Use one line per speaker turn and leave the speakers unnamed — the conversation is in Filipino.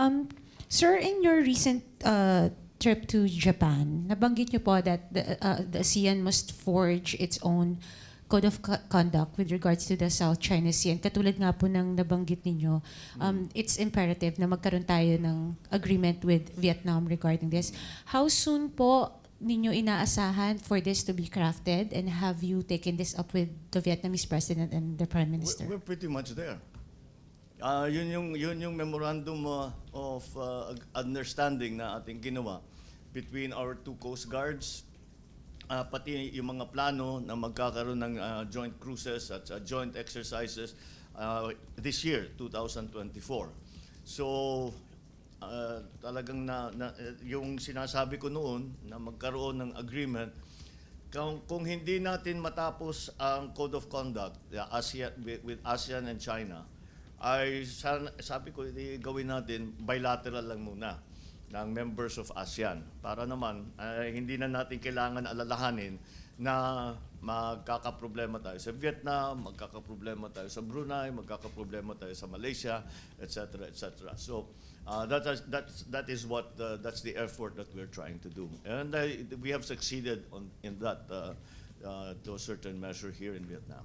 Um, sir, in your recent uh, trip to Japan, nabanggit niyo po that the, uh, the ASEAN must forge its own code of co- conduct with regards to the South China Sea. And katulad nga po ng nabanggit ninyo, um, it's imperative na magkaroon tayo ng agreement with Vietnam regarding this. How soon po ninyo inaasahan for this to be crafted and have you taken this up with the Vietnamese president and the prime minister?
We're pretty much there. Ah, yun yung yun yung memorandum uh, of uh, understanding na ating ginawa between our two coast guards ah, pati yung mga plano na magkakaroon ng ah, joint cruises at ah, joint exercises ah, this year 2024. So ah, talagang na, na yung sinasabi ko noon na magkaroon ng agreement kung, kung hindi natin matapos ang code of conduct the ASEAN, with, with ASEAN and China, ay san- sabi ko, gawin natin bilateral lang muna ng members of ASEAN para naman ay hindi na natin kailangan alalahanin na magkakaproblema tayo sa Vietnam, magkakaproblema tayo sa Brunei, magkakaproblema tayo sa Malaysia, etc. etc. So uh, that is that's, that is what uh, that's the effort that we're trying to do, and I, we have succeeded on in that uh, uh, to a certain measure here in Vietnam.